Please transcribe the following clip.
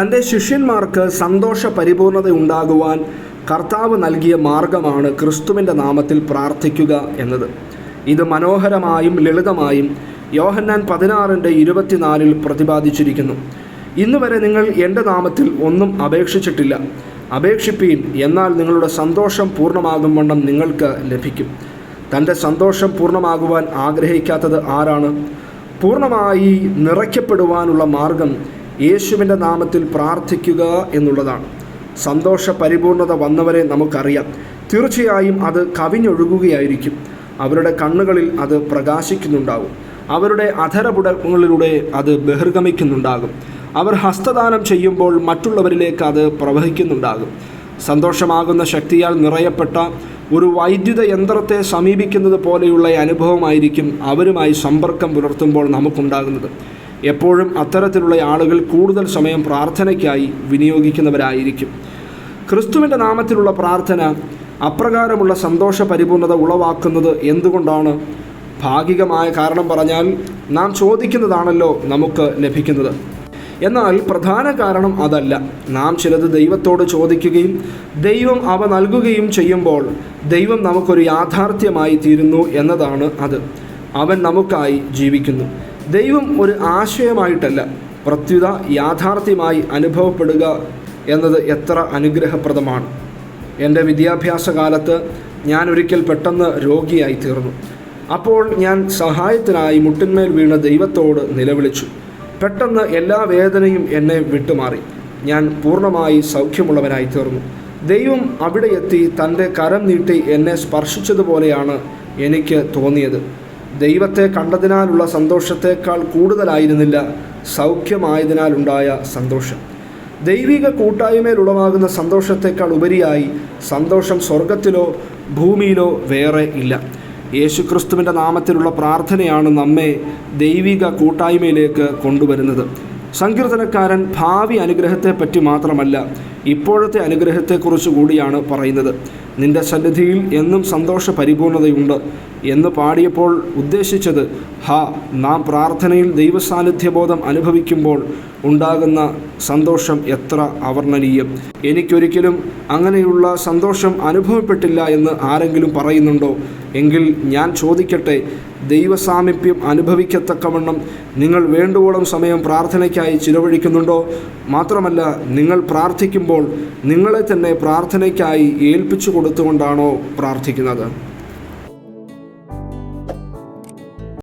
തന്റെ ശിഷ്യന്മാർക്ക് സന്തോഷ പരിപൂർണത ഉണ്ടാകുവാൻ കർത്താവ് നൽകിയ മാർഗമാണ് ക്രിസ്തുവിന്റെ നാമത്തിൽ പ്രാർത്ഥിക്കുക എന്നത്. ഇത് മനോഹരമായും ലളിതമായും യോഹന്നാൻ പതിനാറിന്റെ ഇരുപത്തിനാലിൽ പ്രതിപാദിച്ചിരിക്കുന്നു. ഇന്ന് വരെ നിങ്ങൾ എന്റെ നാമത്തിൽ ഒന്നും അപേക്ഷിച്ചിട്ടില്ല. അപേക്ഷിപ്പീൻ എന്നാൽ നിങ്ങളുടെ സന്തോഷം പൂർണമാകും വണ്ണം നിങ്ങൾക്ക് ലഭിക്കും. തന്റെ സന്തോഷം പൂർണമാകുവാൻ ആഗ്രഹിക്കാത്തത് ആരാണ്? പൂർണമായി നിറയ്ക്കപ്പെടുവാനുള്ള മാർഗം യേശുവിന്റെ നാമത്തിൽ പ്രാർത്ഥിക്കുക എന്നുള്ളതാണ്. സന്തോഷ പരിപൂർണത വന്നവരെ നമുക്കറിയാം. തീർച്ചയായും അത് കവിഞ്ഞൊഴുകുകയായിരിക്കും. അവരുടെ കണ്ണുകളിൽ അത് പ്രകാശിക്കുന്നുണ്ടാകും. അവരുടെ അധരപുടങ്ങളിലൂടെ അത് ബഹിർഗമിക്കുന്നുണ്ടാകും. അവർ ഹസ്തദാനം ചെയ്യുമ്പോൾ മറ്റുള്ളവരിലേക്ക് അത് പ്രവഹിക്കുന്നുണ്ടാകും. സന്തോഷമാകുന്ന ശക്തിയാൽ നിറയപ്പെട്ട ഒരു വൈദ്യുത യന്ത്രത്തെ സമീപിക്കുന്നത് പോലെയുള്ള അനുഭവമായിരിക്കും അവരുമായി സമ്പർക്കം പുലർത്തുമ്പോൾ നമുക്കുണ്ടാകുന്നത്. എപ്പോഴും അത്തരത്തിലുള്ള ആളുകൾ കൂടുതൽ സമയം പ്രാർത്ഥനയ്ക്കായി വിനിയോഗിക്കുന്നവരായിരിക്കും. ക്രിസ്തുവിന്റെ നാമത്തിലുള്ള പ്രാർത്ഥന അപ്രകാരമുള്ള സന്തോഷ പരിപൂർണത ഉളവാക്കുന്നത് എന്തുകൊണ്ടാണ്? ഭാഗികമായ കാരണം പറഞ്ഞാൽ നാം ചോദിക്കുന്നതാണല്ലോ നമുക്ക് ലഭിക്കുന്നത്. എന്നാൽ പ്രധാന കാരണം അതല്ല. നാം ചിലത് ദൈവത്തോട് ചോദിക്കുകയും ദൈവം അവ നൽകുകയും ചെയ്യുമ്പോൾ ദൈവം നമുക്കൊരു യാഥാർത്ഥ്യമായി തീരുന്നു എന്നതാണ് അത്. അവൻ നമുക്കായി ജീവിക്കുന്നു. ദൈവം ഒരു ആശയമായിട്ടല്ല പ്രത്യുത യാഥാർത്ഥ്യമായി അനുഭവപ്പെടുക എന്നത് എത്ര അനുഗ്രഹപ്രദമാണ്. എന്റെ വിദ്യാഭ്യാസ കാലത്ത് ഞാൻ ഒരിക്കൽ പെട്ടെന്ന് രോഗിയായി തീർന്നു അപ്പോൾ ഞാൻ സഹായത്തിനായി മുട്ടിന്മേൽ വീണ ദൈവത്തോട് നിലവിളിച്ചു. പെട്ടെന്ന് എല്ലാ വേദനയും എന്നെ വിട്ടുമാറി. ഞാൻ പൂർണമായി സൗഖ്യമുള്ളവനായി തീർന്നു ദൈവം അവിടെ എത്തി തന്റെ കരം നീട്ടി എന്നെ സ്പർശിച്ചതുപോലെയാണ് എനിക്ക് തോന്നിയത്. ദൈവത്തെ കണ്ടതിനാലുള്ള സന്തോഷത്തേക്കാൾ കൂടുതലായിരുന്നില്ല സൗഖ്യമായതിനാലുണ്ടായ സന്തോഷം. ദൈവിക കൂട്ടായ്മയിൽ ഉളവാകുന്ന സന്തോഷത്തേക്കാൾ ഉപരിയായി സന്തോഷം സ്വർഗത്തിലോ ഭൂമിയിലോ വേറെ ഇല്ല. യേശുക്രിസ്തുവിന്റെ നാമത്തിലുള്ള പ്രാർത്ഥനയാണ് നമ്മെ ദൈവിക കൂട്ടായ്മയിലേക്ക് കൊണ്ടുവരുന്നത്. സങ്കീർത്തനക്കാരൻ ഭാവി അനുഗ്രഹത്തെപ്പറ്റി മാത്രമല്ല ഇപ്പോഴത്തെ അനുഗ്രഹത്തെക്കുറിച്ച് കൂടിയാണ് പറയുന്നത്. നിന്റെ സന്നിധിയിൽ എന്നും സന്തോഷ പരിപൂർണതയുണ്ട് എന്ന് പാടിയപ്പോൾ ഉദ്ദേശിച്ചത് ഹാ നാം പ്രാർത്ഥനയിൽ ദൈവസാന്നിധ്യബോധം അനുഭവിക്കുമ്പോൾ ഉണ്ടാകുന്ന സന്തോഷം എത്ര അവർണനീയം. എനിക്കൊരിക്കലും അങ്ങനെയുള്ള സന്തോഷം അനുഭവപ്പെട്ടില്ല എന്ന് ആരെങ്കിലും പറയുന്നുണ്ടോ? എങ്കിൽ ഞാൻ ചോദിക്കട്ടെ ദൈവസാമീപ്യം അനുഭവിക്കത്തക്കവണ്ണം നിങ്ങൾ വേണ്ടുവോളം സമയം പ്രാർത്ഥനയ്ക്കായി ചിലവഴിക്കുന്നുണ്ടോ? മാത്രമല്ല നിങ്ങൾ പ്രാർത്ഥിക്കുമ്പോൾ നിങ്ങളെ തന്നെ പ്രാർത്ഥനയ്ക്കായി ഏൽപ്പിച്ചു കൊടുത്തുകൊണ്ടാണോ പ്രാർത്ഥിക്കുന്നത്?